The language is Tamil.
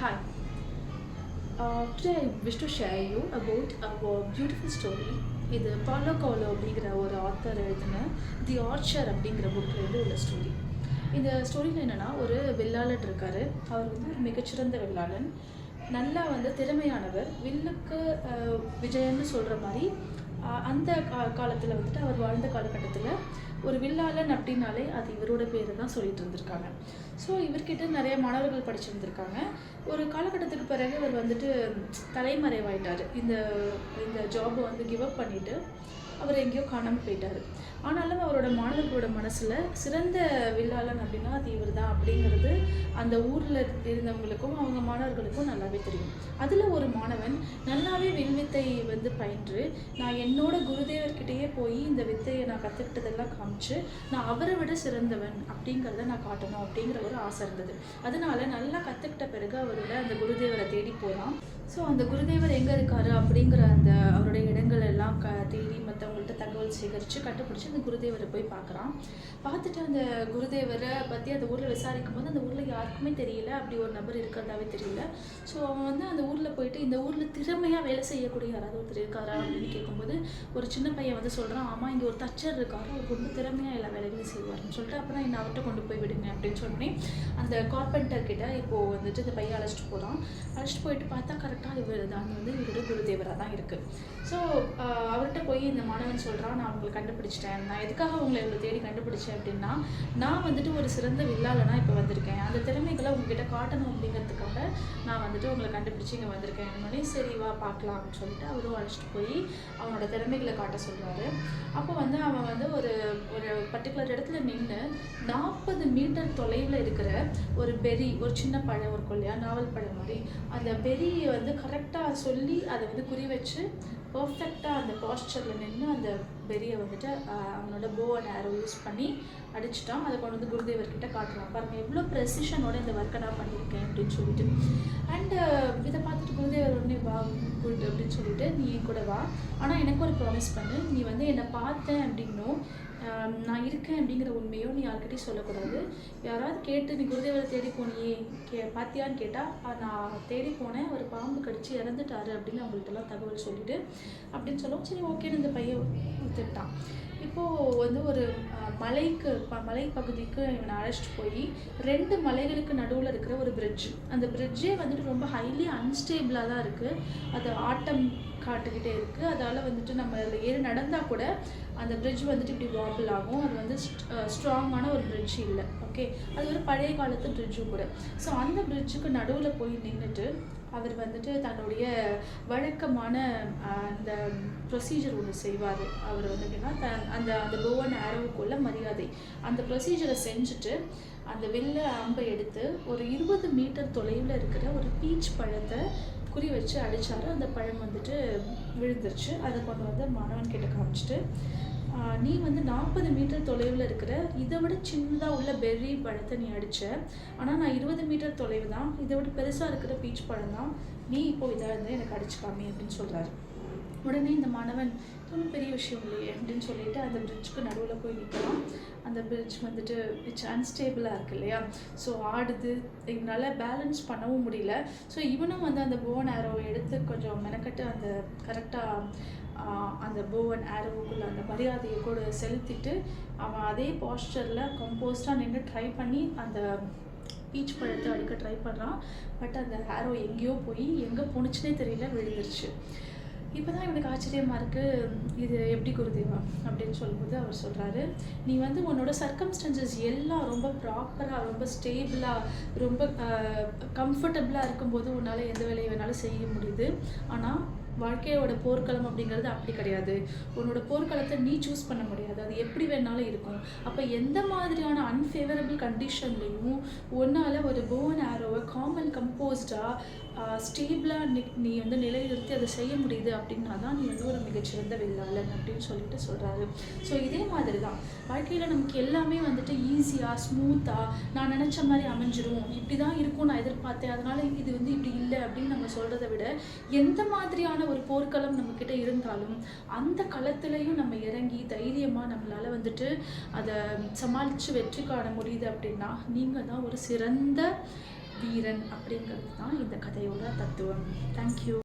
Hi. Uh, today I wish to share you about our beautiful story. இது பாலோ கோலோ அப்படிங்கிற ஒரு ஆத்தர் எழுதின தி ஆர்ச்சர் அப்படிங்கிற புக்லேருந்து உள்ள ஸ்டோரி இந்த ஸ்டோரியில் என்னென்னா ஒரு வெள்ளாளன் இருக்கார் அவர் வந்து ஒரு மிகச்சிறந்த வெள்ளாளன் நல்லா வந்து திறமையானவர் வில்லுக்கு விஜயம்னு சொல்கிற மாதிரி அந்த கா காலத்தில் வந்துட்டு அவர் வாழ்ந்த காலகட்டத்தில் ஒரு வில்லாளன் அப்படின்னாலே அது இவரோட பேர் தான் சொல்லிட்டு இருந்திருக்காங்க. ஸோ இவர்கிட்ட நிறைய மாணவர்கள் படிச்சிருந்திருக்காங்க. ஒரு காலகட்டத்துக்கு பிறகு இவர் வந்துட்டு தலைமறைவாயிட்டார். இந்த இந்த ஜாபை வந்து கிவ் அப் பண்ணிவிட்டு அவர் எங்கேயோ காணாமல் போயிட்டார். ஆனாலும் அவரோட மாணவர்களோட மனசில் சிறந்த வில்லாளன் அப்படின்னா அது இவர் தான் அப்படிங்கிறது அந்த ஊரில் இருந்தவங்களுக்கும் அவங்க மாணவர்களுக்கும் நல்லாவே தெரியும். அதில் ஒரு மாணவன் நல்லாவே வில்வித்தை வந்து பயின்று நான் என்னோட குருதேவர்கிட்டயே போய் இந்த வித்தையை நான் கற்றுக்கிட்டதெல்லாம் காமிச்சு நான் அவரை விட சிறந்தவன் அப்படிங்கிறத நான் காட்டணும் அப்படிங்கிற ஒரு ஆசை இருந்தது. அதனால நல்லா கற்றுக்கிட்ட பிறகு அவரோட அந்த குருதேவரை தேடி போகிறான் ஸோ அந்த குருதேவர் எங்கே இருக்காரு அப்படிங்கிற அந்த அவருடைய இடங்கள் தகவல் சேகரித்து கண்டுபிடிச்சி அந்த குருதேவரை போய் பார்க்குறான். பார்த்துட்டு அந்த குருதேவரை பற்றி அந்த ஊரில் விசாரிக்கும் போது அந்த ஊரில் யாருக்குமே தெரியல. அப்படி ஒரு நபர் இருக்கிறதாவே தெரியல. ஸோ அவன் வந்து அந்த ஊரில் போயிட்டு இந்த ஊரில் திறமையாக வேலை செய்யக்கூடிய யாராவது ஒருத்தர் இருக்காரா அப்படின்னு கேட்கும்போது ஒரு சின்ன பையன் வந்து சொல்கிறான் ஆமாம் இங்கே ஒரு தச்சர் இருக்காரு. அவர் ரொம்ப திறமையாக எல்லா வேலைகளையும் செய்வார்னு சொல்லிட்டு அப்புறம் என்னை அவர்கிட்ட கொண்டு போய் விடுங்க அப்படின்னு சொன்னேன் அந்த கார்பெண்டர் கிட்ட இப்போது வந்துட்டு இந்த பையன் அழைச்சிட்டு போகிறான் அழைச்சிட்டு போயிட்டு பார்த்தா கரெக்டாக இவர் தான் வந்து இவரோட குருதேவராக தான் இருக்குது ஸோ அவர்கிட்ட போய் இந்த மாணவன் சொல்கிறான் நான் உங்களை கண்டுபிடிச்சிட்டேன். நான் எதுக்காக உங்களை இவ்வளோ தேடி கண்டுபிடிச்சேன் அப்படின்னா நான் வந்துட்டு ஒரு சிறந்த வில்லாலனா இப்போ வந்திருக்கேன். அந்த திறமைகளை உங்ககிட்ட காட்டணும் அப்படிங்கிறதுக்காக நான் வந்துட்டு உங்களை கண்டுபிடிச்சி இங்கே வந்திருக்கேன். உடனே சரி வா பார்க்கலாம் அப்படின்னு சொல்லிட்டு அவரும் அழைச்சிட்டு போய் அவனோட திறமைகளை காட்ட சொல்கிறாரு அப்போ வந்து அவன் வந்து ஒரு ஒரு பர்டிகுலர் இடத்துல நின்று நாற்பது மீட்டர் தொலைவில் இருக்கிற ஒரு பெரி ஒரு சின்ன பழம் ஒரு கொல்லையா நாவல் பழம் மாதிரி அந்த பெரியை வந்து கரெக்டாக சொல்லி அதை வந்து குறி வச்சு பர்ஃபெக்டாக அந்த பாஸ்டரில் நின்று அந்த பெரிய வந்துட்டு அவனோட போ அண்ட் ஆரோ யூஸ் பண்ணி அடிச்சிட்டான். அதை கொண்டு வந்து குருதேவர்கிட்ட காட்டுறான். பாருங்க எவ்வளோ ப்ரெசிஷனோட இந்த ஒர்க்கை நான் பண்ணியிருக்கேன் அப்படின்னு சொல்லிட்டு. அண்டு இதை பார்த்துட்டு குருதேவர் உடனே வா குட் அப்படின்னு சொல்லிட்டு நீ கூட வா. ஆனால் எனக்கு ஒரு ப்ராமிஸ் பண்ணு. நீ வந்து என்னை பார்த்தேன் அப்படின்னும். நான் இருக்கேன் அப்படிங்கிற உண்மையோ நீ யார்கிட்டயும் சொல்லக்கூடாது. யாராவது கேட்டு நீ குருதேவரை தேடி போனியே கே பார்த்தியான்னு கேட்டால் நான் தேடி போனேன் அவர் பாம்பு கடிச்சு இறந்துட்டாரு அப்படின்னு அவங்கள்ட்டலாம் தகவல் சொல்லிவிட்டு அப்படின்னு சொல்லவும் சரி ஓகேன்னு இந்த பையன் ஒத்துக்கிட்டான். இப்போது வந்து ஒரு மலைக்கு ப மலை பகுதிக்கு இவனை அழைச்சிட்டு போய் ரெண்டு மலைகளுக்கு நடுவில் இருக்கிற ஒரு பிரிட்ஜ் அந்த பிரிட்ஜே வந்துட்டு ரொம்ப ஹைலி அன்ஸ்டேபிளாக தான் இருக்குது அது ஆட்டம் காட்டுக்கிட்டே இருக்குது அதால் வந்துட்டு நம்ம அதில் ஏறி நடந்தால் கூட அந்த பிரிட்ஜ் வந்துட்டு இப்படி வாபிள் ஆகும். அது வந்து ஸ்ட்ராங்கான ஒரு பிரிட்ஜ் இல்லை. ஓகே அது ஒரு பழைய காலத்து பிரிட்ஜும் கூட. ஸோ அந்த பிரிட்ஜுக்கு நடுவில் போய் நின்றுட்டு அவர் வந்துட்டு தன்னுடைய வழக்கமான அந்த ப்ரொசீஜர் ஒன்று செய்வார். அவர் வந்து எப்படின்னா தன் அந்த அந்த போவன் ஆரோவுக்குள்ள மரியாதை. அந்த ப்ரொசீஜரை செஞ்சுட்டு அந்த வெள்ளை அம்பை எடுத்து ஒரு இருபது மீட்டர் தொலைவில் இருக்கிற ஒரு பீச் பழத்தை குறி வச்சு அடித்தார் அந்த பழம் வந்துட்டு விழுந்துருச்சு. அதை கொண்டு வந்து மாணவன் கிட்ட காமிச்சிட்டு நீ வந்து நாற்பது மீட்டர் தொலைவில் இருக்கிற இதை விட சின்னதாக உள்ள பெர்ரி பழத்தை நீ அடித்த ஆனால் நான் இருபது மீட்டர் தொலைவு தான். இதை விட பெருசாக இருக்கிற பீச் பழம் தான். நீ இப்போ இதாக இருந்தால் எனக்கு அடிச்சுக்காமே அப்படின்னு சொல்கிறாரு உடனே இந்த மாணவன் இது ஒன்றும் பெரிய விஷயம் இல்லையே அப்படின்னு சொல்லிட்டு அந்த பிரிட்ஜுக்கு நடுவில் போய் நிற்கலாம் அந்த பிரிட்ஜ் வந்துட்டு இட்ஸ் அன்ஸ்டேபிளாக இருக்கு இல்லையா? ஸோ ஆடுது. இவனால் பேலன்ஸ் பண்ணவும் முடியல. ஸோ இவனும் வந்து அந்த போன் ஆரோவை எடுத்து கொஞ்சம் மெனக்கட்டு அந்த கரெக்டாக அந்த போவன் ஆரோவுக்குள்ள அந்த மரியாதையை கூட செலுத்திட்டு அவன் அதே பாஸ்டரில் கம்போஸ்டாக நின்று ட்ரை பண்ணி அந்த பீச் பழத்தை அடிக்க ட்ரை பண்ணுறான் பட் அந்த ஆரோ எங்கேயோ போய் எங்கே போணுச்சுனே தெரியல விழுந்துருச்சு. இப்போ தான் இவனுக்கு ஆச்சரியமாக இருக்குது இது எப்படி குருதேவா? அப்படின்னு சொல்லும்போது அவர் சொல்கிறாரு நீ வந்து உன்னோட சர்க்கம்ஸ்டன்சஸ் எல்லாம் ரொம்ப ப்ராப்பராக ரொம்ப ஸ்டேபிளாக ரொம்ப கம்ஃபர்டபுளாக இருக்கும்போது உன்னால் எந்த வேலையை வேணாலும் செய்ய முடியுது. ஆனால் வாழ்க்கையோட போர்க்களம் அப்படிங்கிறது அப்படி கிடையாது. உன்னோட போர்க்களத்தை நீ சூஸ் பண்ண முடியாது. அது எப்படி வேணாலும் இருக்கும். அப்போ எந்த மாதிரியான அன்ஃபேவரபிள் கண்டிஷன்லேயும் உன்னால் ஒரு போன் ஆரோவை காமன் கம்போஸ்டாக ஸ்டேபிளாக நீ நீ வந்து நிலைநிறுத்தி அதை செய்ய முடியுது அப்படின்னா தான் நீ வந்து ஒரு மிகச்சிறந்த வில்லாளன் அப்படின்னு சொல்லிட்டு சொல்கிறாரு ஸோ இதே மாதிரி தான் வாழ்க்கையில் நமக்கு எல்லாமே வந்துட்டு ஈஸியாக ஸ்மூத்தாக நான் நினச்ச மாதிரி அமைஞ்சிரும். இப்படி தான் இருக்கும் நான் எதிர்பார்த்தேன். அதனால் இது வந்து இப்படி இல்லை அப்படின்னு நம்ம சொல்கிறத விட எந்த மாதிரியான ஒரு போர்க்களம் நம்மக்கிட்ட இருந்தாலும் அந்த களத்துலையும் நம்ம இறங்கி தைரியமாக நம்மளால் வந்துட்டு அதை சமாளித்து வெற்றி காண முடியுது அப்படின்னா நீங்கள் தான் ஒரு சிறந்த வீரன் வீரன் அப்படிங்கிறது தான் இந்த கதையோட தத்துவம். தேங்க்யூ